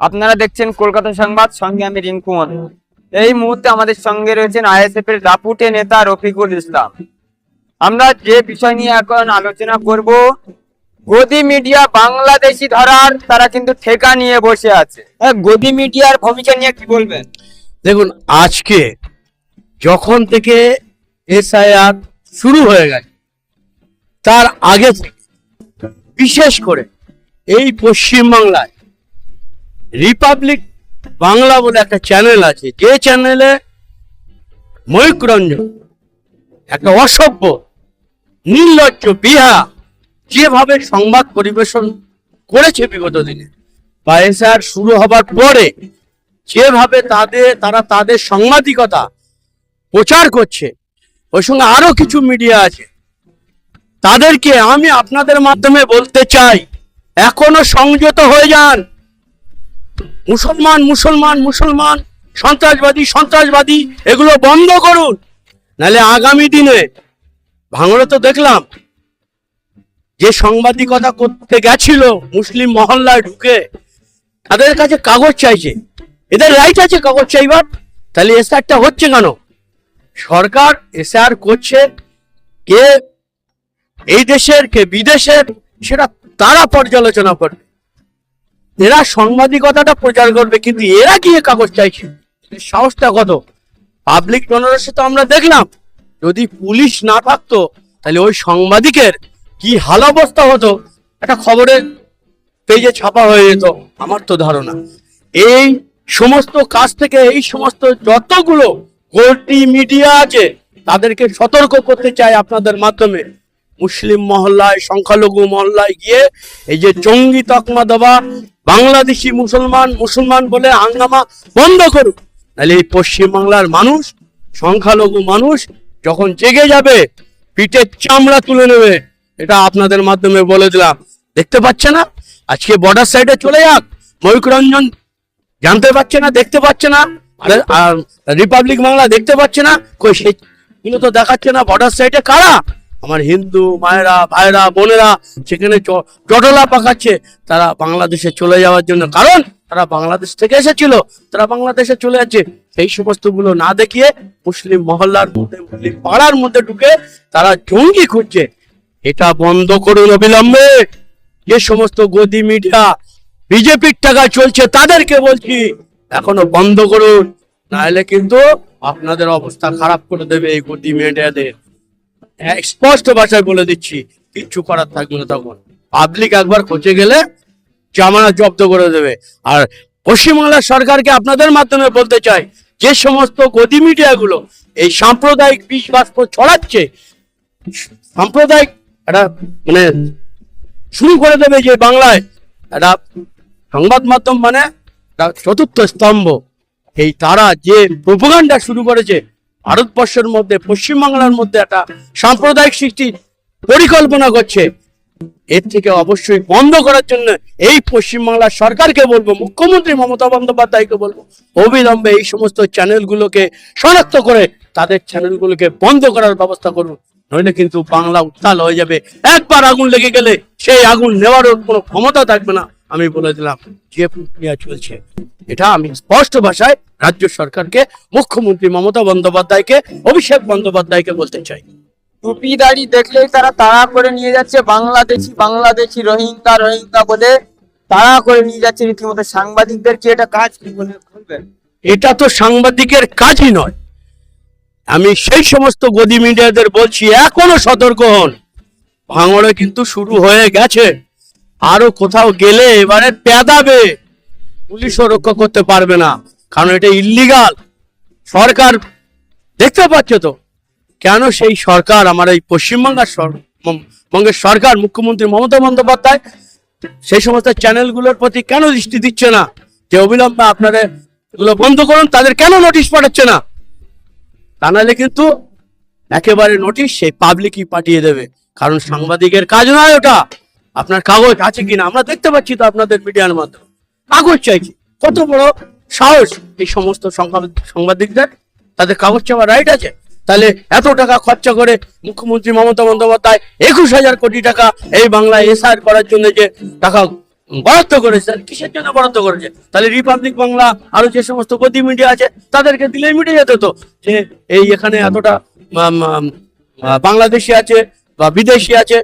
আপনারা দেখছেন কলকাতা সংবাদ, সঙ্গে আমি রিঙ্কু। এই মুহূর্তে আমাদের সঙ্গে রয়েছেন আইএসএফ এর দাপুটে নেতা রফিকুল ইসলাম। আমরা যে বিষয় নিয়ে এখন আলোচনা করব, গদি মিডিয়া বাংলাদেশি ধরার, তারা কিন্তু ঠেকা নিয়ে বসে আছে। গদি মিডিয়ার ভূমিকা নিয়ে কি বলবেন? দেখুন, আজকে যখন থেকে এসআইআর শুরু হয়ে গেছে, তার আগে বিশেষ করে এই পশ্চিমবাংলায় রিপাবলিক বাংলা বলে একটা চ্যানেল আছে। যে চ্যানেলে ময়ূক রঞ্জন, একটা অসভ্য, নির্লজ্জ বিহা, যেভাবে সংবাদ পরিবেশন করেছে বিগত দিনে। এসআর শুরু হবার পরে যেভাবে তাদের, তারা তাদের সাংবাদিকতা প্রচার করছে, ওই সঙ্গে আরও কিছু মিডিয়া আছে। তাদেরকে আমি আপনাদের মাধ্যমে বলতে চাই, এখনও সংযত হয়ে যান। মুসলমান মুসলমান মুসলমান, সন্ত্রাসবাদী সন্ত্রাসবাদী, এগুলো বন্ধ করুন। নালে আগামী দিনে, ভাঙড়ে তো দেখলাম, যে সাংবাদিকতা করতে গেছিল মুসলিম মহল্লায় ঢুকে, তাদের কাছে কাগজ চাইছে। এদের রাইট আছে কাগজ চাইবার। তাহলে এসআরটা হচ্ছে কেন? সরকার এসআর করছে কে এই দেশের, কে বিদেশের, সেটা তারা পর্যালোচনা করবে। এরা সাংবাদিকতাটা প্রচার করবে, কিন্তু এরা গিয়ে কাগজ চাইছে? সাহসটা কত? পাবলিক ডোনারসে তো আমরা দেখলাম। যদি পুলিশ না থাকতো, তাহলে ওই সাংবাদিকের কি হাল অবস্থা হতো? একটা খবরের পেজে ছাপা হয়ে যেত, আমার তো ধারণা। এই সমস্ত কাজ থেকে, এই সমস্ত যতগুলো গোষ্ঠী, মিডিয়া আছে, তাদেরকে সতর্ক করতে চাই আপনাদের মাধ্যমে। মুসলিম মহল্লায়, সংখ্যালঘু মহল্লায় গিয়ে এই যে জঙ্গি তকমা দেওয়া বাংলাদেশি মুসলমান মুসলমান বলে হাঙ্গামা বন্ধ করুক। নাহলে এই পশ্চিমবাংলার মানুষ, সংখ্যালঘু মানুষ যখন জেগে যাবে, পিঠের চামড়া তুলে নেবে। এটা আপনাদের মাধ্যমে বলে দিলাম। দেখতে পাচ্ছে না? আজকে বর্ডার সাইডে চলে যাক। ময়ূক রঞ্জন জানতে পারছে না, দেখতে পাচ্ছে না। আর- রিপাবলিক বাংলা দেখতে পাচ্ছে না। কই সেগুলো তো দেখাচ্ছে না বর্ডার সাইডে কারা? আমার হিন্দু মায়েরা ভাইরা বোনেরা সেখানে চটলা পাকাচ্ছে, তারা বাংলাদেশে চলে যাওয়ার জন্য। কারণ তারা বাংলাদেশ থেকে এসেছিল, তারা বাংলাদেশে চলে যাচ্ছে। সেই সমস্তগুলো না দেখিয়ে মুসলিম মহল্লার মধ্যে, মুসলিম পাড়ার মধ্যে ঢুকে তারা জঙ্গি খুঁজছে। এটা বন্ধ করুন অবিলম্বে। যে সমস্ত গদি মিডিয়া, বিজেপির টাকা চলছে তাদেরকে বলছি, এখনও বন্ধ করুন। নাহলে কিন্তু আপনাদের অবস্থা খারাপ করে দেবে এই গদি মিডিয়াদের। স্পষ্ট ভাষায় বলে দিচ্ছি, কিচ্ছু করার থাকবে না তখন। পাবলিক একবার খোঁজে গেলে জামানা জব্দ করে দেবে। আর পশ্চিমবাংলার সরকারকে আপনাদের মাধ্যমে বলতে চাই, যে সমস্ত গদি মিডিয়াগুলো এই সাম্প্রদায়িক বিষ ছড়াচ্ছে, সাম্প্রদায়িক একটা মানে শুরু করে দেবে যে বাংলায় একটা সংবাদ মাধ্যম মানে চতুর্থ স্তম্ভ। এই তারা যে প্রোপাগান্ডা শুরু করেছে ভারতবর্ষের মধ্যে, পশ্চিমবাংলার মধ্যে একটা সাম্প্রদায়িক সৃষ্টির পরিকল্পনা করছে। এর থেকে অবশ্যই বন্ধ করার জন্য এই পশ্চিমবাংলার সরকারকে বলব, মুখ্যমন্ত্রী মমতা বন্দ্যোপাধ্যায়কে বলব, অবিলম্বে এই সমস্ত চ্যানেলগুলোকে শনাক্ত করে তাদের চ্যানেলগুলোকে বন্ধ করার ব্যবস্থা করুন। নইলে কিন্তু বাংলা উত্তাল হয়ে যাবে। একবার আগুন লেগে গেলে সেই আগুন নেওয়ারও কোনো ক্ষমতা থাকবে না। আমি বলে দিলাম যে প্রক্রিয়া চলছে এটা আমি স্পষ্ট ভাষায় রাজ্য সরকারকে মুখ্যমন্ত্রী মমতা বন্দ্যোপাধ্যায়কে অভিষেক বন্দ্যোপাধ্যায়কে বলতে চাই। টুপি দাড়ি দেখলেই তারা তাড়া করে নিয়ে যাচ্ছে বাংলাদেশি বাংলাদেশি রোহিঙ্গা রোহিঙ্গা বলে তাড়া করে নিয়ে যাচ্ছে রীতিমতো সাংবাদিকদের কি এটা কাজ কি বলে বলবেন এটা তো সাংবাদিকের কাজই নয়। আমি সেই সমস্ত গদি মিডিয়াদের বলছি এখনও সতর্ক হন। ভাঙড়ে কিন্তু শুরু হয়ে গেছে। আরও কোথাও গেলে এবারে পেদাবে। পুলিশও রক্ষা করতে পারবে না, কারণ এটা ইল্লিগাল সরকার, দেখতে পাচ্ছে তো, কেন সেই সরকার, আমার এই বং- বঙ্গের সরকার, মুখ্যমন্ত্রী মমতা বন্দ্যোপাধ্যায়, সেই সমস্ত চ্যানেলগুলোর প্রতি কেন দৃষ্টি দিচ্ছে না? যে অবিলম্বে আপনারা এগুলো বন্ধ করুন, তাদের কেন নোটিশ পাঠাচ্ছে না? তা নাহলে কিন্তু একেবারে নোটিশ সেই পাবলিকই পাঠিয়ে দেবে, কারণ সাংবাদিকের কাজ নয় ওটা। আপনার কাগজ আছে কিনা? আমরা দেখতে পাচ্ছি তো আপনাদের মিডিয়ার মাধ্যমে। কাগজ চাইছি। কত বড় সাহস এই সমস্ত সংবাদ- সাংবাদিকদের? তাদের কাগজ চাওয়ার রাইট আছে? তাহলে এত টাকা খরচা করে মুখ্যমন্ত্রী মমতা বন্দ্যোপাধ্যায় একুশ হাজার কোটি টাকা এই বাংলায় এসআর করার জন্য যে টাকা বরাদ্দ করেছে কিসের জন্য বরাদ্দ করেছে? তাহলে রিপাবলিক বাংলা আরও যে সমস্ত গতি মিডিয়া আছে, তাদেরকে দিলেই মিটে যেত তো। যে এই এখানে এতটা বাংলাদেশি আছে বা বিদেশি আছে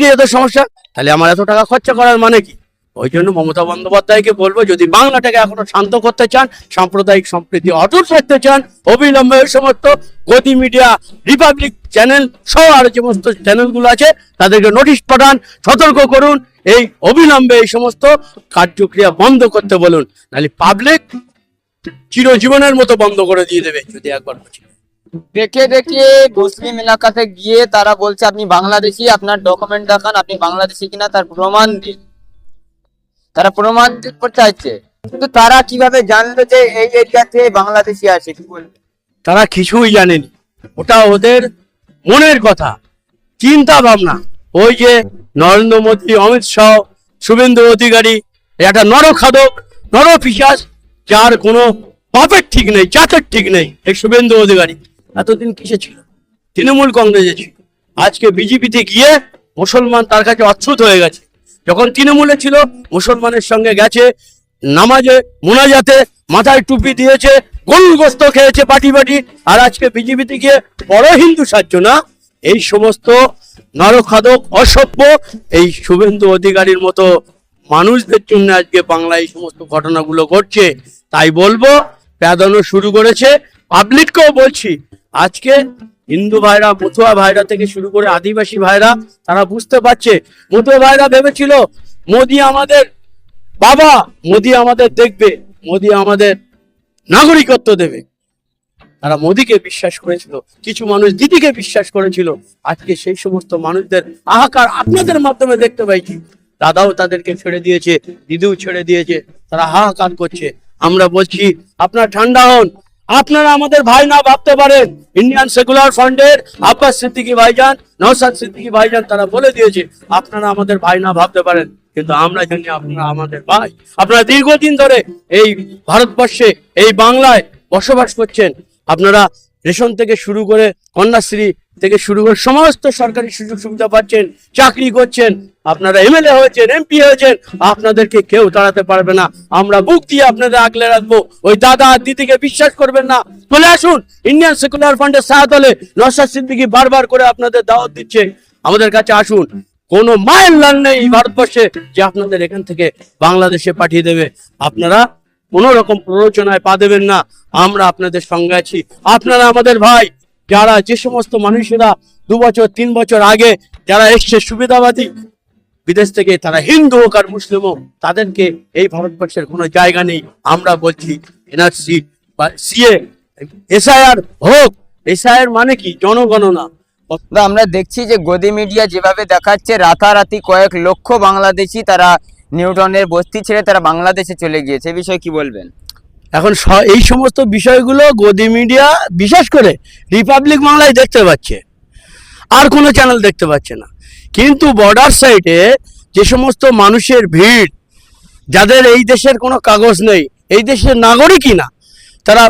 যেত সমস্যা, তাহলে আমার এত টাকা খরচা করার মানে কি? ওই জন্য মমতা বন্দ্যোপাধ্যায়কে বলব, যদি বাংলাটাকে এখনও শান্ত করতে চান, সাম্প্রদায়িক সম্প্রীতি অটুট রাখতে চান, অবিলম্বে ওই সমস্ত গতি মিডিয়া রিপাবলিক চ্যানেল সহ আরও সমস্ত চ্যানেলগুলো আছে, তাদেরকে নোটিশ পাঠান, সতর্ক করুন, এই অবিলম্বে এই সমস্ত কার্যক্রিয়া বন্ধ করতে বলুন, নাহলে পাবলিক চিরজীবনের মতো বন্ধ করে দিয়ে দেবে, যদি একবার বলছি। দেখে দেখে মুসলিম এলাকাতে গিয়ে তারা বলছে, আপনি বাংলাদেশি, আপনার ডকুমেন্ট দেখান, আপনি বাংলাদেশি কিনা, তার প্রমাণ দিন। তারা প্রমাণ চাইছে। কিন্তু তারা কীভাবে জানলো যে এই এরিয়াতে বাংলাদেশি আছে তারা কিছুই জানেনি। ওটা ওদের মনের কথা, চিন্তা ভাবনা। ওই যে নরেন্দ্র মোদী, অমিত শাহ, শুভেন্দু অধিকারী, একটা নরখাদক নরপিশাচ যার কোনো পাপের ঠিক নেই চাচের ঠিক নেই, এই শুভেন্দু অধিকারী। এতদিন কিসে ছিল? তৃণমূল কংগ্রেসে ছিল। আজকে বিজেপিতে গিয়ে মুসলমান তার কাছে অচ্ছুত হয়ে গেছে। যখন তৃণমূলে ছিল, মুসলমানের সঙ্গে গেছে, নামাজে মোনাজাতে মাথায় টুপি দিয়েছে গরুর গোস্ত খেয়েছে পাটি পাটি, আর আজকে বিজেপিতে গিয়ে বড় হিন্দু সাহায্য, না? এই সমস্ত নরখাদক, অসভ্য, এই শুভেন্দু অধিকারীর মতো মানুষদের জন্য আজকে বাংলায় এই সমস্ত ঘটনাগুলো ঘটছে। তাই বলব, প্যাদানো শুরু করেছে। পাবলিককেও বলছি আজকে হিন্দু ভাইরা মতুয়া ভাইরা থেকে শুরু করে আদিবাসী ভাইরা, তারা বুঝতে পারছে। মতুয়া ভাইরা ভেবেছিল, মোদি আমাদের বাবা, মোদি আমাদের দেখবে, মোদি আমাদের নাগরিকত্ব দেবে। তারা মোদিকে বিশ্বাস করেছিল, কিছু মানুষ দিদিকে বিশ্বাস করেছিল। আজকে সেই সমস্ত মানুষদের হাহাকার আপনাদের মাধ্যমে দেখতে পাইছি। দাদাও তাদেরকে ছেড়ে দিয়েছে, দিদিও ছেড়ে দিয়েছে, তারা হাহাকার করছে। আমরা বলছি, আপনার ঠান্ডা হন আপনারা আমাদের ভাই না ভাবতে পারেন। ইন্ডিয়ান সেকুলার ফান্ডের আব্বাস সিদ্দিকী ভাইজান নওসাদ সিদ্দিকী ভাইজান তারা বলে দিয়েছে, আপনারা আমাদের ভাই না ভাবতে পারেন, কিন্তু আমরা জানি আপনারা আমাদের ভাই। আপনারা দীর্ঘদিন ধরে এই ভারতবর্ষে, এই বাংলায় বসবাস করছেন। আপনারা রেশন থেকে শুরু করে কন্যাশ্রী থেকে শুরু করে সমস্ত সরকারি সুযোগ সুবিধা পাচ্ছেন, চাকরি করছেন, আপনারা এমএলএ হয়েছেন এমপি হয়েছেন, আপনাদেরকে কেউ তাড়াতে পারবে না। আমরা বুক দিয়ে আপনাদের আগলে রাখব। ওই দাদা দিদিকে বিশ্বাস করবেন না। চলে আসুন ইন্ডিয়ান সেকুলার ফান্ডের সাহায্যে নসাদ সিদ্দিকি বারবার করে আপনাদের দাওয়াত দিচ্ছে। আমাদের কাছে আসুন। কোনো মায়ের লাল নেই ভারতবর্ষে যে আপনাদের এখান থেকে বাংলাদেশে পাঠিয়ে দেবে। আপনারা কোন রকম প্ররোচনায় পা দেবেন না। আমরা আপনাদের সঙ্গে আছি। আপনারা আমাদের ভাই, যারা যে সমস্ত মানুষেরা দু বছর, তিন বছর আগে যারা এসছে সুবিধাবাদী, বিদেশ থেকে তারা হিন্দু হোক আর মুসলিম হোক, তাদেরকে এই ভারতবর্ষের কোনো জায়গা নেই। আমরা বলছি এনআরসি বা সিএ এসআইআর হোক। এসআইআর মানে কি? জনগণনা। আমরা দেখছি যে গদি মিডিয়া যেভাবে দেখাচ্ছে, রাতারাতি কয়েক লক্ষ বাংলাদেশি তারা নিউটনের বস্তি ছেড়ে তারা বাংলাদেশে চলে গিয়েছে, এ বিষয়ে কি বলবেন? এখন এই সমস্ত বিষয়গুলো গদি মিডিয়া, বিশেষ করে রিপাবলিক বাংলায় দেখতে পাচ্ছে। আর কোনো চ্যানেল দেখতে পাচ্ছে না। কিন্তু বর্ডার সাইডে যে সমস্ত মানুষের ভিড়, যাদের এই দেশের কোনো কাগজ নেই, এই দেশের নাগরিকই না, তারা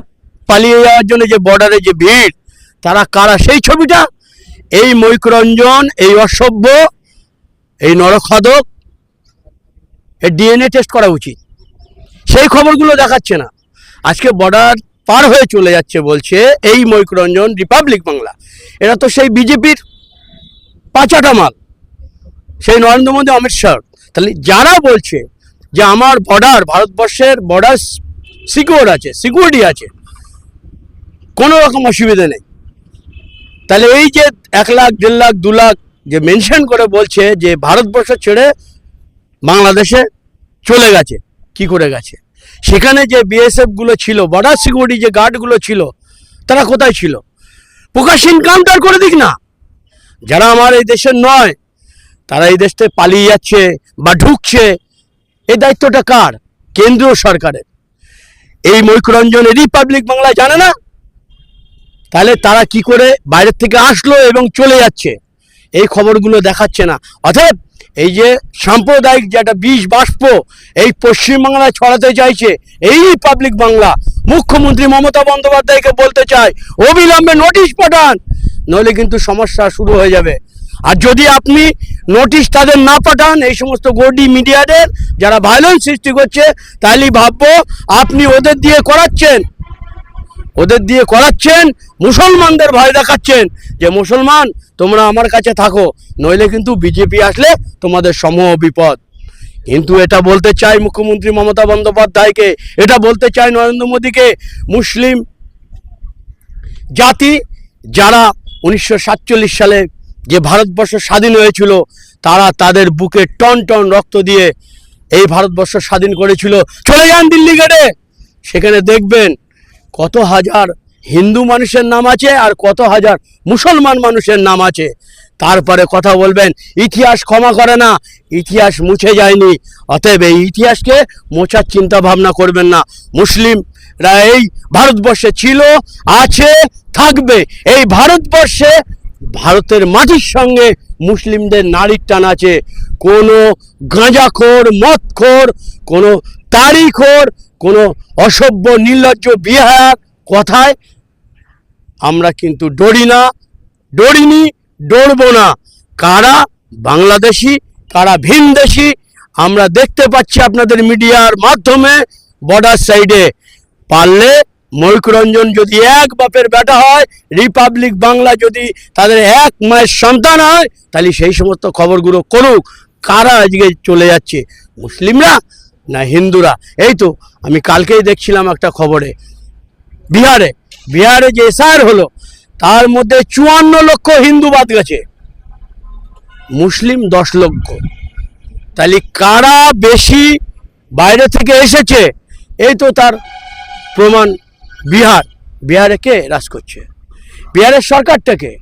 পালিয়ে যাওয়ার জন্য যে বর্ডারে যে ভিড়, তারা কারা? সেই ছবিটা, এই মৈকরঞ্জন এই অসভ্য, এই নরখাদক এর ডিএনএ টেস্ট করা উচিত। সেই খবরগুলো দেখাচ্ছে না। আজকে বর্ডার পার হয়ে চলে যাচ্ছে বলছে এই মৈকরঞ্জন রিপাবলিক বাংলা এরা তো সেই বিজেপির পাচাটা মাল। সেই নরেন্দ্র মোদী, অমিত শাহ। তাহলে যারা বলছে যে আমার বর্ডার ভারতবর্ষের বর্ডার সিকিউর আছে সিকিউরিটি আছে, কোনো রকম অসুবিধা নেই। তাহলে এই যে এক লাখ, দেড় লাখ, দু লাখ যে মেনশন করে বলছে যে ভারতবর্ষ ছেড়ে বাংলাদেশে চলে গেছে। কি করে গেছে? সেখানে যে বিএসএফগুলো ছিল বর্ডার সিকিউরিটি যে গার্ডগুলো ছিল, তারা কোথায় ছিল? প্রকাশ ইনকাউন্টার করে দিক না। যারা আমার এই দেশের নয়, তারা এই দেশতে পালিয়ে যাচ্ছে বা ঢুকছে। এই দায়িত্বটা কার? কেন্দ্রীয় সরকারের। এই মৈকরঞ্জন রিপাবলিক বাংলা জানে না? তাহলে তারা কি করে বাইরের থেকে আসলো এবং চলে যাচ্ছে? এই খবরগুলো দেখাচ্ছে না। অর্থাৎ এই যে সাম্প্রদায়িক যে একটা বিষ বাষ্প এই পশ্চিমবাংলায় ছড়াতে চাইছে, এই পাবলিক বাংলা। মুখ্যমন্ত্রী মমতা বন্দ্যোপাধ্যায়কে বলতে চায়, অবিলম্বে নোটিশ পাঠান, নইলে কিন্তু সমস্যা শুরু হয়ে যাবে। আর যদি আপনি নোটিশ তাদের না পাঠান, এই সমস্ত গোডি মিডিয়াদের যারা ভায়োলেন্স সৃষ্টি করছে তাহলেই ভাববো আপনি ওদের দিয়ে করাচ্ছেন। ওদের দিয়ে করাচ্ছেন, মুসলমানদের ভয় দেখাচ্ছেন যে, মুসলমান, তোমরা আমার কাছে থাকো, নইলে কিন্তু বিজেপি আসলে তোমাদের সমূহ বিপদ। কিন্তু এটা বলতে চাই মুখ্যমন্ত্রী মমতা বন্দ্যোপাধ্যায়কে, এটা বলতে চাই নরেন্দ্র মোদীকে, মুসলিম জাতি যারা উনিশশো সাতচল্লিশ সালে যে ভারতবর্ষ স্বাধীন হয়েছিল, তারা তাদের বুকে টন টন রক্ত দিয়ে এই ভারতবর্ষ স্বাধীন করেছিল। চলে যান দিল্লি গেটে, সেখানে দেখবেন কত হাজার হিন্দু মানুষের নাম আছে আর কত হাজার মুসলমান মানুষের নাম আছে। তারপরে কথা বলবেন, ইতিহাস ক্ষমা করে না, ইতিহাস মুছে যায়নি। অতএব এই ইতিহাসকে মোছার চিন্তা ভাবনা করবেন না। মুসলিমরা এই ভারতবর্ষে ছিল, আছে, থাকবে। এই ভারতবর্ষে ভারতের মাটির সঙ্গে মুসলিমদের নারীর টান আছে। কোনো গাঁজাখোর, মদখোর, কোনো তারিখোর কোনো অসভ্য, নির্লজ্জ বিহার কথায় আমরা কিন্তু ডরি না, ডরিনি, ডরবো না। কারা বাংলাদেশি, কারা ভিনদেশি, আমরা দেখতে পাচ্ছি আপনাদের মিডিয়ার মাধ্যমে বর্ডার সাইডে পারলে ময়ূকরঞ্জন যদি এক বাপের বেটা হয় রিপাবলিক বাংলা যদি তাদের এক মায়ের সন্তান হয়, তাহলে সেই সমস্ত খবরগুলো করুক। কারা আজকে চলে যাচ্ছে? মুসলিমরা না হিন্দুরা? এই তো, আমি কালকেই দেখছিলাম একটা খবরে। বিহারে বিহারে যে এসআর হলো, তার মধ্যে চুয়ান্ন লক্ষ হিন্দু বাদ গেছে। মুসলিম দশ লক্ষ। তাহলে কারা বেশি বাইরে থেকে এসেছে? এই তো তার প্রমাণ। বিহার, বিহারে কে রাজ করছে? বিহারের সরকারটাকে।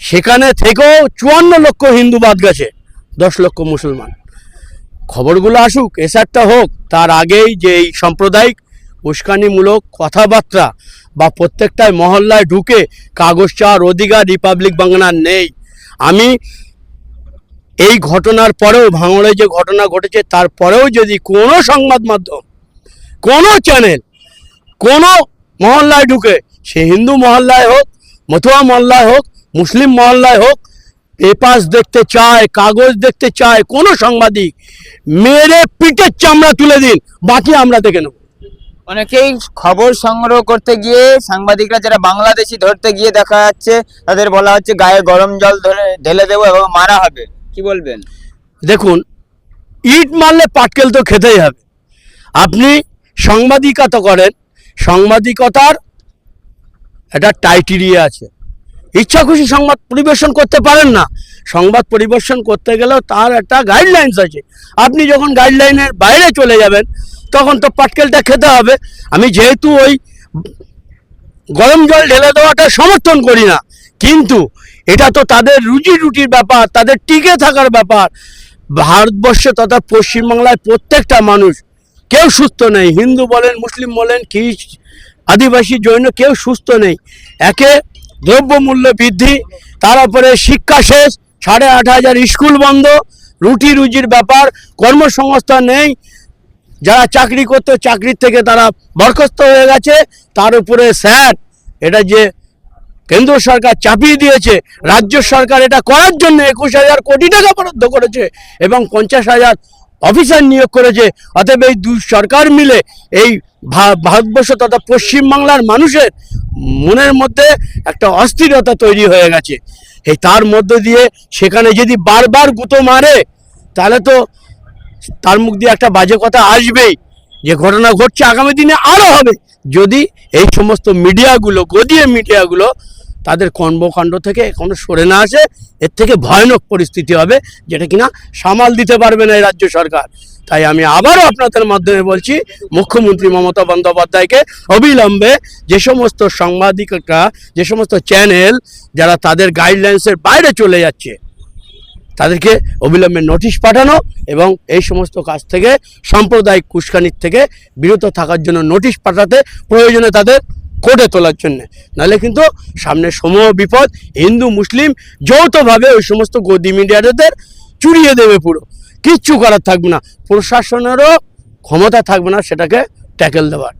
সেখানে থেকেও চুয়ান্ন লক্ষ হিন্দু বাদ গেছে, দশ লক্ষ মুসলমান। খবরগুলো আসুক, এসআরটা হোক, তার আগেই যে এই সাম্প্রদায়িক উস্কানিমূলক কথাবার্তা বা প্রত্যেকটায় মহল্লায় ঢুকে কাগজ চার অধিকার রিপাবলিক বাংলার নেই। আমি এই ঘটনার পরেও, ভাঙড়ে যে ঘটনা ঘটেছে তারপরেও যদি কোনো সংবাদ মাধ্যম, কোনো চ্যানেল কোনো মহল্লায় ঢুকে সে হিন্দু মহল্লায় হোক মতুয়া মহল্লায় হোক মুসলিম মহল্লায় হোক পেপার্স দেখতে চায় কাগজ দেখতে চায় কোনো সাংবাদিক মেরে পিঠের চামড়া তুলে দিন বাকি আমরা দেখে নেব। অনেকেই খবর সংগ্রহ করতে গিয়ে সাংবাদিকরা যারা বাংলাদেশি ধরতে গিয়ে দেখা যাচ্ছে তাদের বলা হচ্ছে গায়ে গরম জল ধরে ঢেলে দেবো এবং মারা হবে। কি বলবেন? দেখুন ইট মারলে পাটকেল তো খেতেই হবে। আপনি সাংবাদিকতা করেন সাংবাদিকতার একটা টাইটেরিয়া আছে। ইচ্ছা খুশি সংবাদ পরিবেশন করতে পারেন না। সংবাদ পরিবেশন করতে গেলেও তার একটা গাইডলাইন্স আছে। আপনি যখন গাইডলাইনের বাইরে চলে যাবেন, তখন তো পাটকেলটা খেতে হবে। আমি যেহেতু ওই গরম জল ঢেলে দেওয়াটা সমর্থন করি না, কিন্তু এটা তো তাদের রুজি রুটির ব্যাপার, তাদের টিকে থাকার ব্যাপার। ভারতবর্ষে তথা পশ্চিমবাংলায় প্রত্যেকটা মানুষ কেউ সুস্থ নেই। হিন্দু বলেন, মুসলিম বলেন খ্রিস্ট আদিবাসী জৈন, কেউ সুস্থ নেই। একে দ্রব্যমূল্য বৃদ্ধি, তার উপরে শিক্ষা শেষ, সাড়ে আট হাজার স্কুল বন্ধ, রুটি রুজির ব্যাপার, কর্মসংস্থান নেই। যারা চাকরি করতো, চাকরির থেকে তারা বরখাস্ত হয়ে গেছে, তার উপরে স্যার, এটা যে কেন্দ্র সরকার চাপিয়ে দিয়েছে, রাজ্য সরকার এটা করার জন্য একুশ হাজার কোটি টাকা বরাদ্দ করেছে এবং পঞ্চাশ হাজার অফিসার নিয়োগ করেছে অতএব এই দুই সরকার মিলে এই ভারতবর্ষ তথা পশ্চিমবাংলার মানুষের মনের মধ্যে একটা অস্থিরতা তৈরি হয়ে গেছে। এই তার মধ্য দিয়ে সেখানে যদি বারবার গুঁতো মারে, তাহলে তো তার মুখ দিয়ে একটা বাজে কথা আসবেই যে ঘটনা ঘটছে, আগামী দিনে আরও হবে। যদি এই সমস্ত মিডিয়াগুলো, গদিয়ে মিডিয়াগুলো তাদের কর্মকাণ্ড থেকে এখনও সরে না আসে, এর থেকে ভয়ানক পরিস্থিতি হবে, যেটা কিনা সামাল দিতে পারবে না এই রাজ্য সরকার। তাই আমি আবারও আপনাদের মাধ্যমে বলছি, মুখ্যমন্ত্রী মমতা বন্দ্যোপাধ্যায়কে অবিলম্বে যে সমস্ত সাংবাদিকরা, যে সমস্ত চ্যানেল, যারা তাদের গাইডলাইন্সের বাইরে চলে যাচ্ছে, তাদেরকে অবিলম্বে নোটিশ পাঠানো এবং এই সমস্ত কাজ থেকে, সাম্প্রদায়িক কুস্কানির থেকে বিরত থাকার জন্য নোটিশ পাঠাতে প্রয়োজনে তাদের কোর্টে তোলার জন্য। নাহলে কিন্তু সামনে সমূহ বিপদ, হিন্দু, মুসলিম যৌথভাবে ওই সমস্ত গদি মিডিয়াদের চুরিয়ে দেবে পুরো। কিচ্ছু করার থাকবে না। প্রশাসনেরও ক্ষমতা থাকবে না সেটাকে ট্যাকেল দেওয়ার।